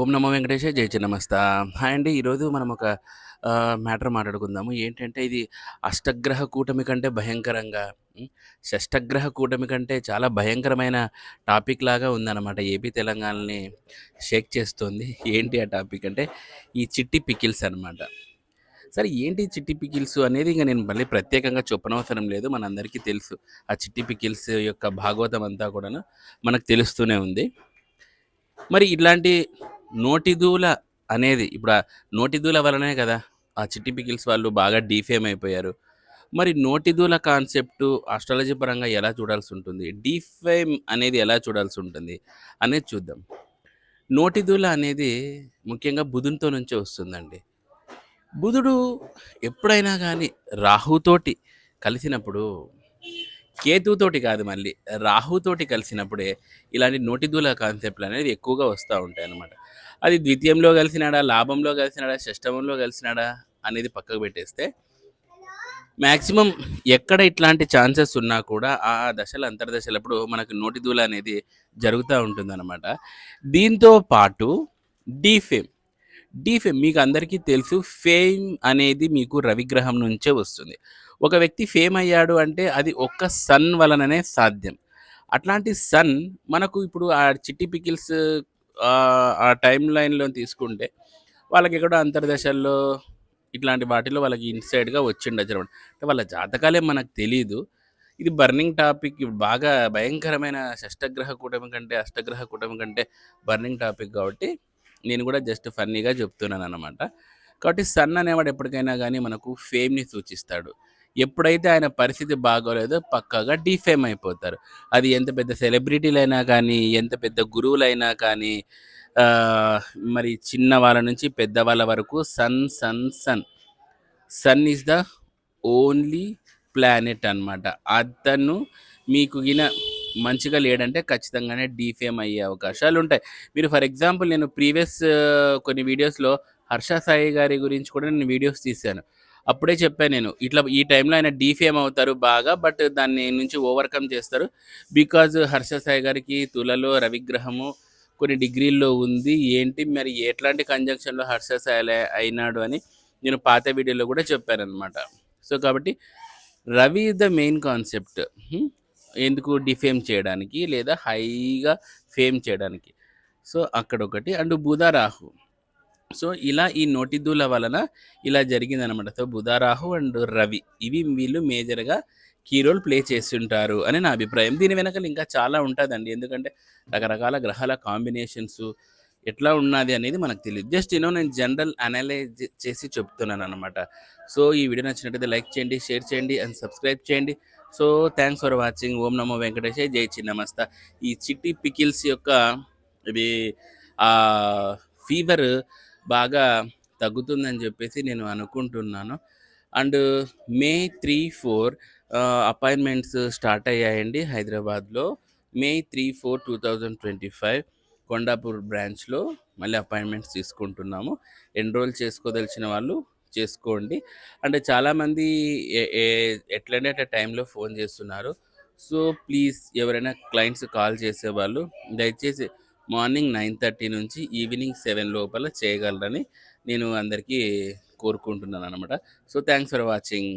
ఓం నమో వెంకటేశ జై చిన్నమస్త. హాయ్ అండి ఈరోజు మనం ఒక మ్యాటర్ మాట్లాడుకుందాము. ఏంటంటే ఇది అష్టగ్రహ కూటమి కంటే భయంకరంగా షష్టగ్రహ కూటమి కంటే చాలా భయంకరమైన టాపిక్ లాగా ఉందన్నమాట. ఏపీ తెలంగాణని షేక్ చేస్తుంది. ఏంటి ఆ టాపిక్ అంటే ఈ చిట్టి పికిల్స్ అనమాట సరే ఏంటి చిట్టి పికిల్స్ అనేది ఇంకా నేను మళ్ళీ ప్రత్యేకంగా చెప్పనవసరం లేదు. మనందరికీ తెలుసు ఆ చిట్టి పికిల్స్ యొక్క భాగవతం అంతా కూడాను మనకు తెలుస్తూనే ఉంది. మరి ఇట్లాంటి నోటిదూల అనేది ఇప్పుడు ఆ నోటిదూల వలనే కదా ఆ చిట్టి పికిల్స్ వాళ్ళు బాగా డీఫేమ్ అయిపోయారు. మరి నోటిదూల కాన్సెప్ట్ ఆస్ట్రాలజీ పరంగా ఎలా చూడాల్సి ఉంటుంది? డీఫేమ్ అనేది ఎలా చూడాల్సి ఉంటుంది అనేది చూద్దాం. నోటిదూల అనేది ముఖ్యంగా బుధునితో నుంచే వస్తుందండి. బుధుడు ఎప్పుడైనా కానీ రాహుతోటి కలిసినప్పుడు కేతుతోటి కాదు మళ్ళీ రాహుతోటి కలిసినప్పుడే ఇలాంటి నోటిదూల కాన్సెప్ట్లు అనేది ఎక్కువగా వస్తూ ఉంటాయి అన్నమాట అది ద్వితీయంలో కలిసినాడా? లాభంలో కలిసినాడా? షష్టమంలో కలిసినాడా? అనేది పక్కకు పెట్టేస్తే మ్యాక్సిమం ఎక్కడ ఇట్లాంటి ఛాన్సెస్ ఉన్నా కూడా ఆ దశల అంతర్దశలప్పుడు మనకు నోటి దూల అనేది జరుగుతూ ఉంటుందన్నమాట. దీంతో పాటు డీఫేమ్. డీఫేమ్ మీకు అందరికీ తెలుసు ఫేమ్ అనేది మీకు రవిగ్రహం నుంచే వస్తుంది. ఒక వ్యక్తి ఫేమ్ అయ్యాడు అంటే అది ఒక్క సన్ వలననే సాధ్యం. అట్లాంటి సన్ మనకు ఇప్పుడు ఆ చిట్టి పికిల్స్ ఆ టైం లైన్లో తీసుకుంటే వాళ్ళకి ఎక్కడో అంతర్దశల్లో ఇట్లాంటి వాటిలో వాళ్ళకి ఇన్సైడ్గా వచ్చిండొచ్చు అనమాట అంటే వాళ్ళ జాతకాలే మనకు తెలియదు ఇది బర్నింగ్ టాపిక్ బాగా భయంకరమైన షష్టగ్రహ కూటమి కంటే అష్టగ్రహ కూటమి కంటే బర్నింగ్ టాపిక్ కాబట్టి నేను కూడా జస్ట్ ఫన్నీగా చెప్తున్నాను అనమాట కాబట్టి సన్ అనేవాడు ఎప్పటికైనా కానీ మనకు ఫేమ్ని సూచిస్తాడు. ఎప్పుడైతే ఆయన పరిస్థితి బాగోలేదో పక్కాగా డీఫేమ్ అయిపోతారు. అది ఎంత పెద్ద సెలబ్రిటీలైనా కానీ ఎంత పెద్ద గురువులైనా కానీ మరి చిన్న వాళ్ళ నుంచి పెద్ద వాళ్ళ వరకు sun sun sun. Sun is the only planet అన్నమాట. అతను మీకు గిన మంచిగా లేడంటే ఖచ్చితంగానే డీఫేమ్ అయ్యే అవకాశాలు ఉంటాయి. మీరు ఫర్ ఎగ్జాంపుల్ నేను ప్రీవియస్ కొన్ని వీడియోస్లో హర్ష సాయి గారి గురించి కూడా నేను వీడియోస్ తీశాను. అప్పుడే చెప్పాను నేను. ఇట్లా ఈ టైంలో ఆయన డీఫేమ్ అవుతారు బాగా బట్ దాన్ని నుంచి ఓవర్కమ్ చేస్తారు. బికాజ్ హర్ష సాయి గారికి తులలో రవిగ్రహము కొన్ని డిగ్రీల్లో ఉంది. ఏంటి మరి ఎట్లాంటి కంజంక్షన్లో హర్ష సాయి అయినాడు అని నేను పాత వీడియోలో కూడా చెప్పాను అనమాట సో కాబట్టి రవి ద మెయిన్ కాన్సెప్ట్. ఎందుకు డిఫేమ్ చేయడానికి లేదా హైగా ఫేమ్ చేయడానికి? సో అక్కడ ఒకటి అండ్ బుధ రాహు. సో ఇలా ఈ నోటిదూల వలన ఇలా జరిగిందనమాట సో బుధారాహు అండ్ రవి ఇవి వీళ్ళు మేజర్గా కీ రోల్ ప్లే చేస్తుంటారు అని నా అభిప్రాయం. దీని వెనకాల ఇంకా చాలా ఉంటుందండి. ఎందుకంటే రకరకాల గ్రహాల కాంబినేషన్స్ ఎట్లా ఉన్నది అనేది మనకు తెలియదు జస్ట్ యూనో నేను జనరల్ అనలైజ్ చేసి చెప్తున్నాను అనమాట సో ఈ వీడియో నచ్చినట్టయితే లైక్ చేయండి షేర్ చేయండి అండ్ సబ్స్క్రైబ్ చేయండి. So thanks for watching. ఓం నమో వెంకటేశ్ జై చిన్నమస్త. ఈ చిట్టి పికిల్స్ యొక్క ఇది ఫీవర్ బాగా తగ్గుతుందని చెప్పేసి నేను అనుకుంటున్నాను. And May three four appointments start అయ్యాయండి హైదరాబాద్లో. May three four two thousand twenty five Kondapur బ్రాంచ్లో మళ్ళీ అపాయింట్మెంట్స్ తీసుకుంటున్నాము. ఎన్రోల్ చేసుకోదలిచిన వాళ్ళు చేసుకోండి. అంటే చాలామంది ఏ- అట్లా టైంలో ఫోన్ చేస్తున్నారు. సో ప్లీజ్ ఎవరైనా క్లయింట్స్ కాల్ చేసేవాళ్ళు దయచేసి మార్నింగ్ నైన్ థర్టీ నుంచి ఈవినింగ్ సెవెన్ లోపల చేయగలరని నేను అందరికీ కోరుకుంటున్నాను అనమాట సో థ్యాంక్స్ ఫర్ వాచింగ్